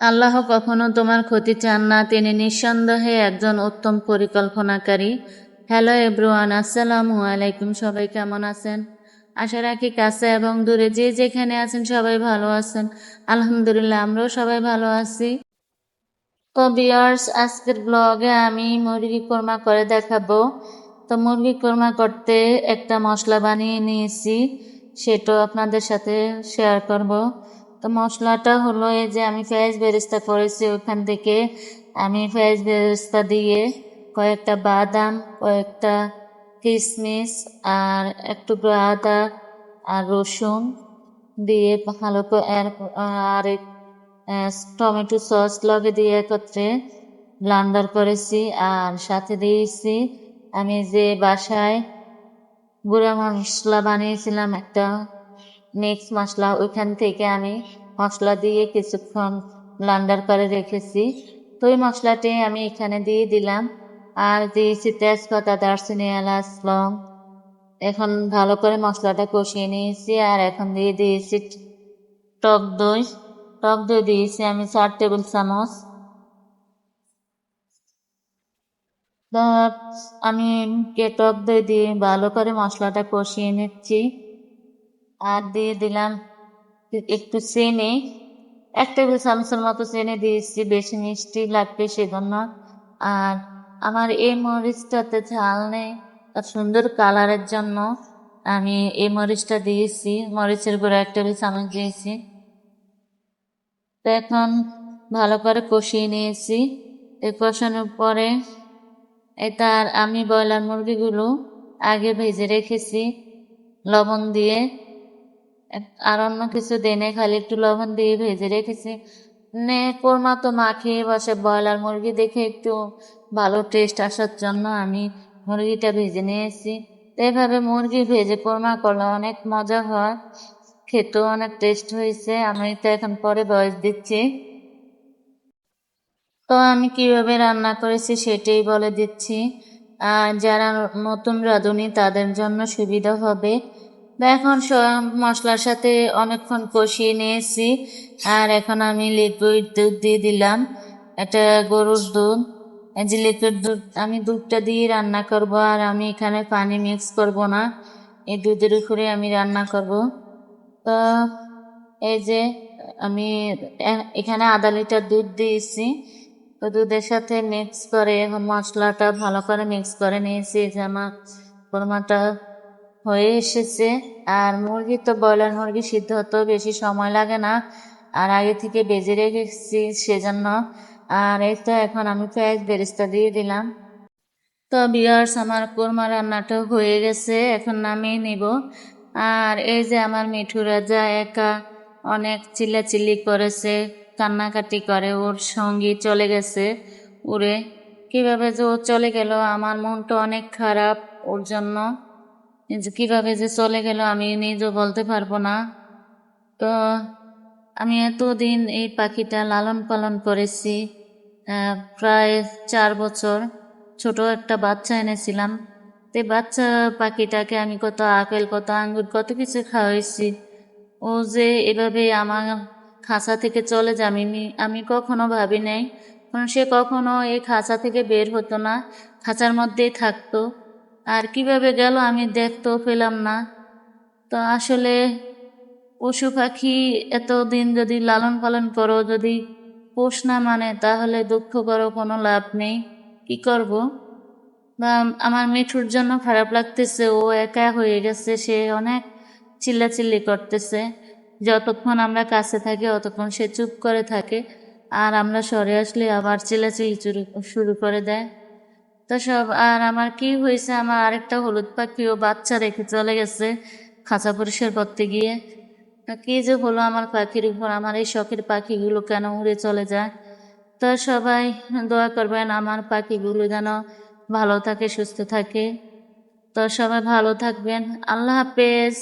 আল্লাহ কখনো তোমার ক্ষতি চান না। তিনি নিঃসন্দেহে একজন উত্তম পরিকল্পনাকারী। হ্যালো এব্রুয়ান আসসালামু আলাইকুম। সবাই কেমন আছেন? আশা রাখি কাছে এবং দূরে যে যেখানে আছেন সবাই ভালো আছেন। আলহামদুলিল্লাহ, আমরাও সবাই ভালো আছি। তো বিয়ার্স আজকের ব্লগে আমি মুরগি কোরমা করে দেখাবো। তো মুরগি কোরমা করতে একটা মশলা বানিয়ে নিয়েছি। সেটাও আপনাদের সাথে শেয়ার করব। তো মশলাটা হলো এই যে আমি ফেয়াজ বেরেস্তা করেছি ওখান থেকে। আমি ফেয়াজ বেরেস্তা দিয়ে কয়েকটা বাদাম, কয়েকটা কিশমিশ আর একটু আদা আর রসুন দিয়ে ভালো করে আর টমেটো সস লগে দিয়ে একত্রে ব্লান্ডার করেছি আর সাথে দিয়েছি আমি যে বাসায় গুঁড়া মশলা বানিয়েছিলাম একটা মিক্স মশলা ওইখান থেকে আমি মশলা দিয়ে কিছুক্ষণ ব্লান্ডার করে রেখেছি। তো ওই মশলাটি আমি এখানে দিয়ে দিলাম। আর দিয়েছি তেজপাতা, দারচিনি, এলাচ, লং। এখন ভালো করে মশলাটা কষিয়ে নিয়েছি। আর এখন দিয়ে দিয়েছি টক দই। টক দই দিয়েছি আমি চার টেবিল চামচ। আমি টক দই দিয়ে ভালো করে মশলাটা কষিয়ে নিচ্ছি। আর দিয়ে দিলাম। একটু চিনি, এক টেবিল চামচের মতো চিনি দিয়েছি, বেশি মিষ্টি লাগবে সেজন্য। আর আমার এই মরিচটাতে ঝাল নেই, তার সুন্দর কালারের জন্য আমি এই মরিচটা দিয়েছি। মরিচের গুঁড়ো এক টেবিল চামচ দিয়েছি। তো এখন ভালো করে কষিয়ে নিয়েছি। এই কষানোর পরে এটার আমি ব্রয়লার মুরগিগুলো আগে ভেজে রেখেছি লবণ দিয়ে। আর অন্য কিছু দেনে খালি একটু লবণ দিয়ে ভেজে রেখেছি। নে, কোরমা তো মা খেয়ে বসে ব্রয়লার মুরগি দেখে একটু ভালো টেস্ট আসার জন্য আমি মুরগিটা ভেজে নিয়েছি। তো এভাবে মুরগি ভেজে কোরমা করলে অনেক মজা হয়, খেতেও অনেক টেস্ট হয়েছে। আমি তো এখন পরে বয়স দিচ্ছি। তো আমি কীভাবে রান্না করেছি সেটাই বলে দিচ্ছি। যারা নতুন রাঁধুনি তাদের জন্য সুবিধা হবে। এখন মশলার সাথে অনেকক্ষণ কষিয়ে নিয়েছি। আর এখন আমি লিকুইড দুধ দিয়ে দিলাম। এটা গরুর দুধ। এই যে লিকুইড দুধ, আমি দুধটা দিয়ে রান্না করব আর আমি এখানে পানি মিক্স করব না। এই দুধের উপরে আমি রান্না করব। তো এই যে আমি এখানে আধা লিটার দুধ দিয়েছি। তো দুধের সাথে মিক্স করে মশলাটা ভালো করে মিক্স করে নিয়েছি। যে আমার কোরমাটা হয়ে এসেছে। আর মুরগি তো ব্রয়লার মুরগি সিদ্ধ হতেও বেশি সময় লাগে না। আর আগে থেকে বেজে রেখেছি সেজন্য। আর এই তো এখন আমি পেঁয়াজ বেরেস্তা দিয়ে দিলাম। তো বিয়ার্স আমার কোরমা রান্নাটা হয়ে গেছে, এখন নামিয়ে নিব। আর এই যে আমার মিঠু রাজা একা অনেক চিল্লাচিল্লি করেছে, কান্নাকাটি করে, ওর সঙ্গী চলে গেছে উড়ে। কীভাবে যে ও চলে গেল, আমার মনটা অনেক খারাপ ওর জন্য। কীভাবে যে চলে গেল আমি নিজেও বলতে পারব না। তো আমি এতদিন এই পাখিটা লালন পালন করেছি প্রায় চার বছর। ছোট একটা বাচ্চা এনেছিলাম। তো বাচ্চা পাখিটাকে আমি কত আপেল, কত আঙ্গুর, কত কিছু খাওয়াইছি। ও যে এভাবে আমার খাঁচা থেকে চলে যাবে আমি কখনো ভাবি নাই। কারণ সে কখনো এই খাঁচা থেকে বের হতো না। খাঁচার মধ্যেই থাকতো। আর কীভাবে গেল আমি দেখতেও পেলাম না। তো আসলে পশু পাখি এতদিন যদি লালন পালন করো, যদি পোষ না মানে তাহলে দুঃখ করো, কোনো লাভ নেই। কি করব? বা আমার মিঠুর জন্য খারাপ লাগতেছে, ও একা হয়ে গেছে, সে অনেক চিল্লাচিল্লি করতেছে। যতক্ষণ আমরা কাছে থাকি, অতক্ষণ সে চুপ করে থাকে, আর আমরা সরে আসলে আবার চিল্লাচিল্লি শুরু করে দেয়। তো সব, আর আমার কি হয়েছে, আমার আরেকটা হলুদ পাখি ও বাচ্চা রেখে চলে গেছে খাঁচা পরিষ্কার করতে গিয়ে। কি যে হলো আমার পাখির উপর, আমার এই শখের পাখিগুলো কেন উড়ে চলে যায়? তো সবাই দোয়া করবেন আমার পাখিগুলো যেন ভালো থাকে, সুস্থ থাকে। তো সবাই ভালো থাকবেন। আল্লাহ হাফেজ।